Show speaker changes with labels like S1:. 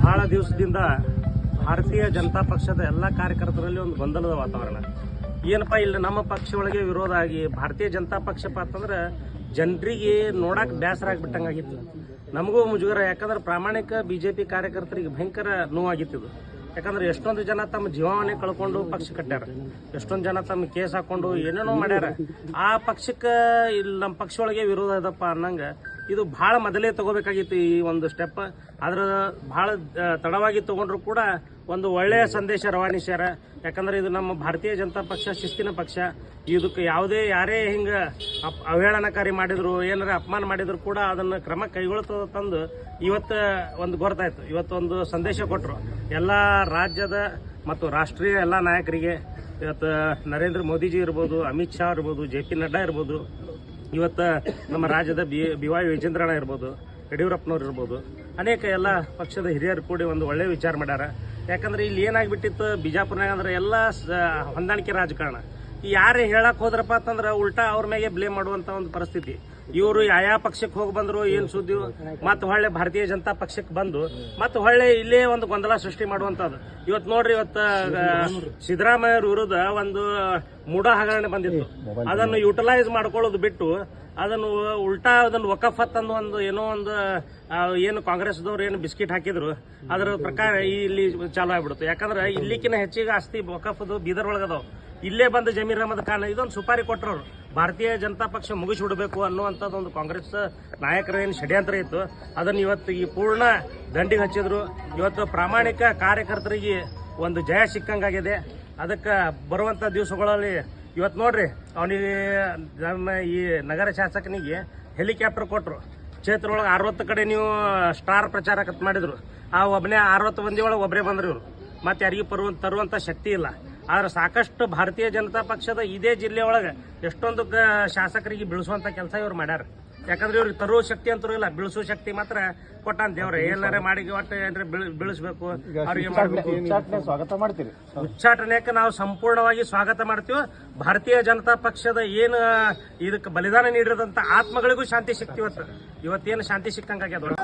S1: ಬಹಳ ದಿವಸದಿಂದ ಭಾರತೀಯ ಜನತಾ ಪಕ್ಷದ ಎಲ್ಲ ಕಾರ್ಯಕರ್ತರಲ್ಲಿ ಒಂದು ಗೊಂದಲದ ವಾತಾವರಣ. ಏನಪ್ಪಾ, ಇಲ್ಲಿ ನಮ್ಮ ಪಕ್ಷ ಒಳಗೆ ವಿರೋಧ ಆಗಿ ಭಾರತೀಯ ಜನತಾ ಪಕ್ಷಪ್ಪ ಅಂತಂದ್ರೆ ಜನರಿಗೆ ನೋಡಕ್ ಬೇಸರ ಆಗ್ಬಿಟ್ಟಂಗಾಗಿತ್ತು. ನಮಗೂ ಮುಜುಗರ, ಯಾಕಂದ್ರೆ ಪ್ರಾಮಾಣಿಕ ಬಿಜೆಪಿ ಕಾರ್ಯಕರ್ತರಿಗೆ ಭಯಂಕರ ನೋವಾಗಿತ್ತು ಇದು. ಯಾಕಂದ್ರೆ ಎಷ್ಟೊಂದು ಜನ ತಮ್ಮ ಜೀವವನ್ನೇ ಕಳ್ಕೊಂಡು ಪಕ್ಷ ಕಟ್ಟ್ಯಾರ. ಎಷ್ಟೊಂದು ಜನ ತಮ್ಮ ಕೇಸ್ ಹಾಕೊಂಡು ಏನೇನೋ ಮಾಡ್ಯಾರ. ಆ ಪಕ್ಷಕ್ಕೆ ಇಲ್ಲಿ ನಮ್ಮ ಪಕ್ಷ ಒಳಗೆ ವಿರೋಧ ಇದಪ್ಪ ಅನ್ನಂಗ ಇದು ಬಹಳ ಮೊದಲೇ ತಗೋಬೇಕಾಗಿತ್ತು ಈ ಒಂದು ಸ್ಟೆಪ್ ಆದ್ರೆ ಬಹಳ ತಡವಾಗಿ ತಗೊಂಡ್ರು ಕೂಡ ಒಂದು ಒಳ್ಳೆಯ ಸಂದೇಶ ರವಾನಿಸ್ಯಾರ ಯಾಕಂದ್ರೆ ಇದು ನಮ್ಮ ಭಾರತೀಯ ಜನತಾ ಪಕ್ಷ, ಶಿಸ್ತಿನ ಪಕ್ಷ. ಇದಕ್ಕೆ ಯಾವುದೇ ಯಾರೇ ಹಿಂಗೆ ಅಪ್- ಅವಹೇಳನಕಾರಿ ಮಾಡಿದ್ರು, ಏನಾರ ಅಪಮಾನ ಮಾಡಿದ್ರು ಕೂಡ ಅದನ್ನ ಕ್ರಮ ಕೈಗೊಳ್ತದ ತಂದು ಇವತ್ತು ಒಂದು ಗೊತ್ತಾಯ್ತು ಇವತ್ತೊಂದು ಸಂದೇಶ ಕೊಟ್ಟರು ಎಲ್ಲ ರಾಜ್ಯದ ಮತ್ತು ರಾಷ್ಟ್ರೀಯ ಎಲ್ಲ ನಾಯಕರಿಗೆ ಇವತ್ತು ನರೇಂದ್ರ ಮೋದಿಜಿ ಇರ್ಬೋದು, ಅಮಿತ್ ಶಾ ಇರ್ಬೋದು, ಜೆ ಪಿ ನಡ್ಡಾ ಇರ್ಬೋದು ಇವತ್ತು ನಮ್ಮ ರಾಜ್ಯದ ಬಿ ಬಿ ವಾಯ್ ವಿಜೇಂದ್ರಣ್ಣ ಇರ್ಬೋದು, ಯಡಿಯೂರಪ್ಪನವ್ರು ಇರ್ಬೋದು, ಅನೇಕ ಎಲ್ಲ ಪಕ್ಷದ ಹಿರಿಯರು ಕೂಡಿ ಒಂದು ಒಳ್ಳೆ ವಿಚಾರ ಮಾಡ್ಯಾರ. ಯಾಕಂದ್ರೆ ಇಲ್ಲಿ ಏನಾಗ್ಬಿಟ್ಟಿತ್ತು, ಬಿಜಾಪುರ್ನಾಗ ಅಂದ್ರೆ ಎಲ್ಲ ಹೊಂದಾಣಿಕೆ ರಾಜಕಾರಣ. ಯಾರೇ ಹೇಳಕ್ ಹೋದ್ರಪ್ಪ ಅಂತಂದ್ರೆ ಉಲ್ಟಾ ಅವ್ರ ಮೇಲೆ ಬ್ಲೇಮ್ ಮಾಡುವಂತ ಒಂದು ಪರಿಸ್ಥಿತಿ. ಇವರು ಯಾವ ಪಕ್ಷಕ್ಕೆ ಹೋಗಿ ಬಂದ್ರು, ಏನ್ ಸುದ್ದಿ, ಮತ್ತೆ ಹೊಳ್ಳೆ ಭಾರತೀಯ ಜನತಾ ಪಕ್ಷಕ್ಕೆ ಬಂದು, ಮತ್ತೆ ಹೊಳ್ಳೆ ಇಲ್ಲೇ ಒಂದು ಗೊಂದಲ ಸೃಷ್ಟಿ ಮಾಡುವಂತದ್ದು. ಇವತ್ತು ನೋಡ್ರಿ ಇವತ್ತು ಸಿದ್ದರಾಮಯ್ಯ ವಿರುದ್ಧ ಒಂದು ಮೂಢ ಹಗರಣೆ ಬಂದಿತ್ತು. ಅದನ್ನು ಯುಟಿಲೈಸ್ ಮಾಡ್ಕೊಳ್ಳೋದು ಬಿಟ್ಟು ಅದನ್ನು ಉಲ್ಟಾ ಅದನ್ನು ವಕಫತ್ ಅನ್ನೋ ಒಂದು ಏನೋ ಒಂದು ಏನು ಕಾಂಗ್ರೆಸ್ದವ್ರು ಏನು ಬಿಸ್ಕಿಟ್ ಹಾಕಿದ್ರು ಅದರ ಪ್ರಕಾರ ಇಲ್ಲಿ ಚಾಲೂ ಆಗ್ಬಿಡುತ್ತೆ. ಯಾಕಂದ್ರೆ ಇಲ್ಲಿಕಿನ ಹೆಚ್ಚಿಗೆ ಆಸ್ತಿ ವಕಫದು ಬೀದರ್ ಒಳಗದಾವ್. ಇಲ್ಲೇ ಬಂದ ಜಮೀರ್ ಅಹಮದ್ ಖಾನ್ ಇದೊಂದು ಸುಪಾರಿ ಕೊಟ್ಟರು ಭಾರತೀಯ ಜನತಾ ಪಕ್ಷ ಮುಗಿಸಿ ಬಿಡಬೇಕು ಅನ್ನುವಂಥದ್ದು ಒಂದು ಕಾಂಗ್ರೆಸ್ ನಾಯಕರ ಏನು ಷಡ್ಯಂತ್ರ ಇತ್ತು. ಅದನ್ನು ಇವತ್ತು ಈ ಪೂರ್ಣ ದಂಡಿಗೆ ಹಚ್ಚಿದ್ರು. ಇವತ್ತು ಪ್ರಾಮಾಣಿಕ ಕಾರ್ಯಕರ್ತರಿಗೆ ಒಂದು ಜಯ ಸಿಕ್ಕಂಗಾಗಿದೆ. ಅದಕ್ಕೆ ಬರುವಂತ ದಿವಸಗಳಲ್ಲಿ ಇವತ್ತು ನೋಡ್ರಿ, ಅವನಿಗೆ ನಮ್ಮ ಈ ನಗರ ಶಾಸಕನಿಗೆ ಹೆಲಿಕಾಪ್ಟರ್ ಕೊಟ್ರು. ಕ್ಷೇತ್ರ ಒಳಗೆ ಅರವತ್ತು ಕಡೆ ನೀವು ಸ್ಟಾರ್ ಪ್ರಚಾರ ಕತ್ ಮಾಡಿದ್ರು. ಆ ಒಬ್ಬನೇ ಅರವತ್ತು ಮಂದಿ ಒಳಗೆ ಒಬ್ಬರೇ ಬಂದ್ರು ಇವರು. ಮತ್ತೆ ಯಾರಿಗೂ ಬರುವ ತರುವಂಥ ಶಕ್ತಿ ಇಲ್ಲ. ಆದ್ರೆ ಸಾಕಷ್ಟು ಭಾರತೀಯ ಜನತಾ ಪಕ್ಷದ ಇದೇ ಜಿಲ್ಲೆ ಒಳಗೆ ಎಷ್ಟೊಂದು ಶಾಸಕರಿಗೆ ಬೀಳಿಸುವಂತ ಕೆಲಸ ಇವ್ರು ಮಾಡ್ಯಾರ. ಯಾಕಂದ್ರೆ ಇವ್ರಿಗೆ ತರೋ ಶಕ್ತಿ ಅಂತರೂ ಇಲ್ಲ ಬೆಳೆಸೋ ಶಕ್ತಿ ಮಾತ್ರ ಕೊಟ್ಟಾನ ದೇವ್ರೆ. ಎಲ್ಲಾರ ಮಾಡಿ ಒಟ್ಟು ಏನ್ರಿ ಬೆಳೆಸ್ಬೇಕು ಅವ್ರಿಗೆ ಮಾಡ್ಬೇಕು.
S2: ಸ್ವಾಗತ ಮಾಡ್ತೀರಿ?
S1: ಉಚ್ಚಾಟನೆಯಕ್ಕೆ ನಾವು ಸಂಪೂರ್ಣವಾಗಿ ಸ್ವಾಗತ ಮಾಡ್ತೀವಿ. ಭಾರತೀಯ ಜನತಾ ಪಕ್ಷದ ಏನು ಇದಕ್ಕೆ ಬಲಿದಾನ ನೀಡಿದಂತ ಆತ್ಮಗಳಿಗೂ ಶಾಂತಿ ಸಿಕ್ತಿವತ್ತು. ಇವತ್ತೇನು ಶಾಂತಿ ಸಿಕ್ಕಂಗಾಗ್ಯದ?